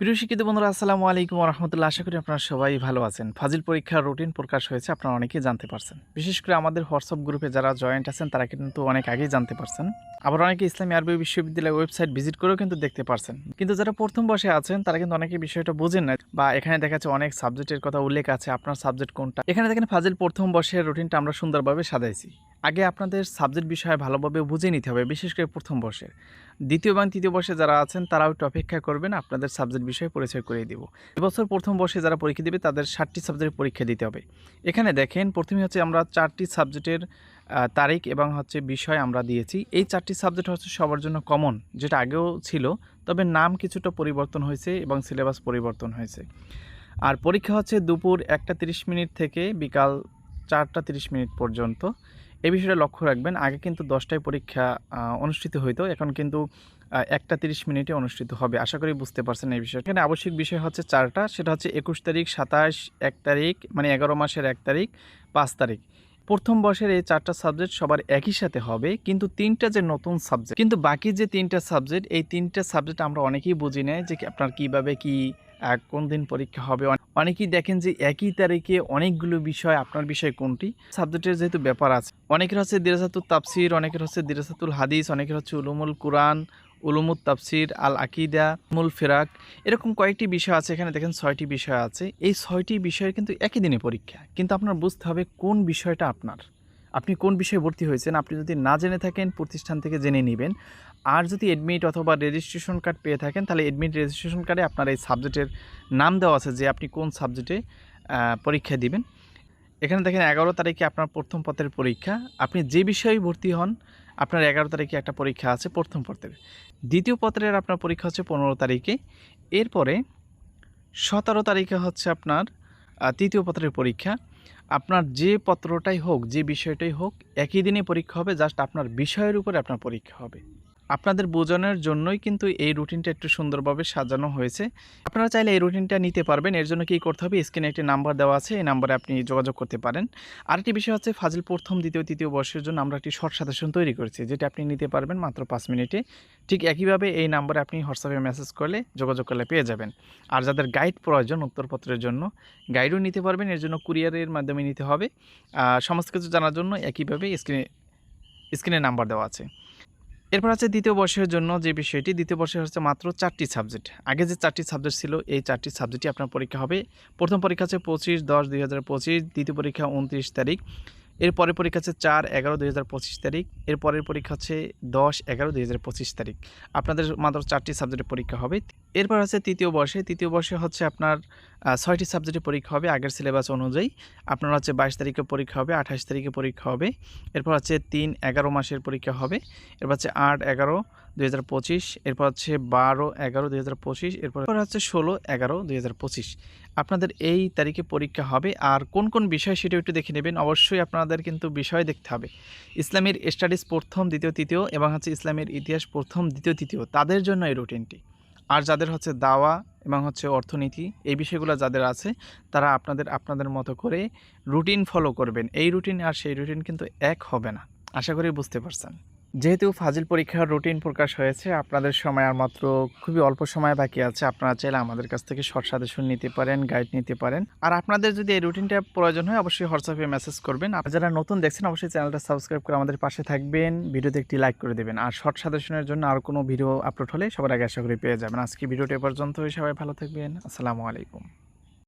প্রিয় শিক্ষিত বন্ধুরা, আসসালামু আলাইকুম রহমতুল্লাহ। আশা করি আপনারা সবাই ভালো আছেন। ফাজিল পরীক্ষার রুটিন প্রকাশ হয়েছে, আপনারা অনেকেই জানতে পারছেন। বিশেষ করে আমাদের হোয়াটসঅ্যাপ গ্রুপে যারা জয়েন্ট আছেন, তারা কিন্তু অনেক আগেই জানতে পারছেন। আবার অনেকে ইসলামী আরবি বিশ্ববিদ্যালয়ের ওয়েবসাইট ভিজিট করেও কিন্তু দেখতে পারছেন। কিন্তু যারা প্রথম বসে আছেন, তারা কিন্তু অনেকে বিষয়টা বোঝেন না। বা এখানে দেখা যাচ্ছে অনেক সাবজেক্টের কথা উল্লেখ আছে, আপনার সাবজেক্ট কোনটা? এখানে দেখেন ফাজিল প্রথম বর্ষের রুটিনটা আমরা সুন্দরভাবে সাজাইছি। আগে আপনাদের সাবজেক্ট বিষয়ে ভালোভাবে বুঝে নিতে হবে, বিশেষ করে প্রথম বর্ষের। দ্বিতীয় এবং তৃতীয় বর্ষে যারা আছেন, তারাও একটু অপেক্ষা করবেন, আপনাদের সাবজেক্ট বিষয়ে পরিচয় করিয়ে দিব। এবছর প্রথম বর্ষে যারা পরীক্ষা দেবে, তাদের ষাটটি সাবজেক্টের পরীক্ষা দিতে হবে। এখানে দেখেন প্রথমে হচ্ছে আমরা চারটি সাবজেক্টের তারিখ এবং হচ্ছে বিষয় আমরা দিয়েছি। এই চারটি সাবজেক্ট হচ্ছে সবার জন্য কমন যেটা আগেও ছিল, তবে নাম কিছুটা পরিবর্তন হয়েছে এবং সিলেবাস পরিবর্তন হয়েছে। আর পরীক্ষা হচ্ছে দুপুর একটা তিরিশ মিনিট থেকে বিকাল চারটা তিরিশ মিনিট পর্যন্ত। এই বিষয়টা লক্ষ্য রাখবেন, আগে কিন্তু দশটায় পরীক্ষা অনুষ্ঠিত হইতো। এখন কিন্তু একটা তিরিশ মিনিটে অনুষ্ঠিত হবে। আশা করি বুঝতে পারছেন এই বিষয়টা। এখানে আবশ্যিক বিষয় হচ্ছে চারটা। সেটা হচ্ছে একুশ তারিখ, সাতাশ, এক তারিখ মানে এগারো মাসের এক তারিখ, পাঁচ তারিখ। প্রথম বর্ষের এই চারটা সাবজেক্ট সবার একই সাথে হবে, কিন্তু তিনটা যে নতুন সাবজেক্ট, কিন্তু বাকি যে তিনটা সাবজেক্ট, এই তিনটা সাবজেক্ট আমরা অনেকেই বুঝি না যে আপনার কীভাবে কি কোন দিন পরীক্ষা হবে। অনেকেই দেখেন যে একই তারিখে অনেকগুলো বিষয় আপনার বিষয় কোনটি? সাবজেক্টের যেহেতু ব্যাপার আছে। অনেকের হচ্ছে দিরাসাতুল তাফসির, অনেকের হচ্ছে দিরাসাতুল হাদিস, অনেকের হচ্ছে উলুমুল কোরআন, উলুমুত তাফসির আল আকিদা মুল ফেরাক, এরকম কয়েকটি বিষয় আছে এখানে দেখেন ছয়টি বিষয় আছে। এই ছয়টি বিষয়ের কিন্তু একই দিনে পরীক্ষা। কিন্তু আপনার বুঝতে হবে কোন বিষয়টা আপনার। আপনি কোন বিষয়ে ভর্তি হয়েছেন, আপনি যদি না জেনে থাকেন, প্রতিষ্ঠান থেকে জেনে নেবেন। আর যদি অ্যাডমিট অথবা রেজিস্ট্রেশন কার্ড পেয়ে থাকেন, তাহলে এডমিট রেজিস্ট্রেশন কার্ডে আপনার এই সাবজেক্টের নাম দেওয়া আছে যে আপনি কোন সাবজেক্টে পরীক্ষা দিবেন। এখানে দেখেন এগারো তারিখে আপনার প্রথম পত্রের পরীক্ষা। আপনি যে বিষয়ে ভর্তি হন, আপনার এগারো তারিখে একটা পরীক্ষা আছে প্রথম পত্রের। দ্বিতীয় পত্রের আপনার পরীক্ষা হচ্ছে পনেরো তারিখে। এরপরে সতেরো তারিখে হচ্ছে আপনার তৃতীয় পত্রের পরীক্ষা। আপনার যে পত্রটাই হোক, যে বিষয়টাই হোক, একই দিনে পরীক্ষা হবে, জাস্ট আপনার বিষয়ের উপরে আপনার পরীক্ষা হবে। আপনাদের বোঝানোর জন্যই কিন্তু এই রুটিনটা একটু সুন্দরভাবে সাজানো হয়েছে। আপনারা চাইলে এই রুটিনটা নিতে পারবেন। এর জন্য কী করতে হবে? স্ক্রিনে একটি নাম্বার দেওয়া আছে। এই নাম্বারে আপনি যোগাযোগ করতে পারেন। আরেকটি বিষয় হচ্ছে ফাজিল প্রথম, দ্বিতীয়, তৃতীয় বর্ষের জন্য আমরা একটি শর্ট সাজেশন তৈরি করেছি, যেটা আপনি নিতে পারবেন মাত্র পাঁচ মিনিটে। ঠিক একইভাবে এই নাম্বারে আপনি হোয়াটসঅ্যাপে মেসেজ করলে যোগাযোগ করলে পেয়ে যাবেন। আর যাদের গাইড প্রয়োজন উত্তরপত্রের জন্য, গাইডও নিতে পারবেন। এর জন্য কুরিয়ারের মাধ্যমে নিতে হবে। সমস্ত কিছু জানার জন্য একইভাবে স্ক্রিনে স্ক্রিনে নাম্বার দেওয়া আছে। এরপর আছে দ্বিতীয় বর্ষের জন্য যে বিষয়টি, দ্বিতীয় বর্ষে হচ্ছে মাত্র চারটি সাবজেক্ট। আগে যে চারটি সাবজেক্ট ছিল, এই চারটি সাবজেক্টই আপনার পরীক্ষা হবে। প্রথম পরীক্ষা হচ্ছে পঁচিশ দশ দুই হাজার পঁচিশ, দ্বিতীয় পরীক্ষা উনত্রিশ তারিখ। এরপরের পরীক্ষা আছে চার এগারো দুই হাজার পঁচিশ তারিখ। এরপরের পরীক্ষা হচ্ছে দশ এগারো দুই হাজার পঁচিশ তারিখ। আপনাদের মাত্র চারটি সাবজেক্টের পরীক্ষা হবে। এরপর হচ্ছে তৃতীয় বর্ষে। তৃতীয় বর্ষে হচ্ছে আপনার ছয়টি সাবজেক্টের পরীক্ষা হবে আগের সিলেবাস অনুযায়ী। আপনার হচ্ছে বাইশ তারিখে পরীক্ষা হবে, আঠাশ তারিখে পরীক্ষা হবে। এরপর হচ্ছে তিন এগারো মাসের পরীক্ষা হবে। এরপর হচ্ছে আট এগারো দুই হাজার পঁচিশ। এরপর হচ্ছে বারো এগারো দুই হাজার পঁচিশ। এরপর হচ্ছে ষোলো এগারো দুই হাজার পঁচিশ। আপনাদের এই তারিখে পরীক্ষা হবে আর কোন কোন বিষয় সেটা একটু দেখে নেবেন। অবশ্যই আপনাদের কিন্তু বিষয় দেখতে হবে। ইসলামের স্টাডিজ প্রথম, দ্বিতীয়, তৃতীয় এবং হচ্ছে ইসলামের ইতিহাস প্রথম, দ্বিতীয়, তৃতীয়। তাদের জন্য এই রুটিনটি আর যাদের হচ্ছে দাওয়া এবং হচ্ছে অর্থনীতি এই বিষয়গুলো যাদের আছে, তারা আপনাদের আপনাদের মতো করে রুটিন ফলো করবেন। এই রুটিন আর সেই রুটিন কিন্তু এক হবে না। আশা করি বুঝতে পারছেন। যেহেতু ফাজিল পরীক্ষার রুটিন প্রকাশ হয়েছে, আপনাদের সময় আর মাত্র খুবই অল্প সময় বাকি আছে, আপনারা চাইলে আমাদের কাছ থেকে শর্ট সাজেশন নিতে পারেন গাইড নিতে পারেন। আর আপনাদের যদি এই রুটিনটা প্রয়োজন হয়, অবশ্যই হোয়াটসঅ্যাপে মেসেজ করবেন। আর যারা নতুন দেখছেন, অবশ্যই চ্যানেলটা সাবস্ক্রাইব করে আমাদের পাশে থাকবেন, ভিডিওতে একটি লাইক করে দেবেন। আর শর্ট সাজেশনের জন্য আর কোনো ভিডিও আপলোড হলে সবার আগে আশা করি পেয়ে যাবেন। আজকে ভিডিওটি পর্যন্ত সবাই ভালো থাকবেন, আসসালামু আলাইকুম।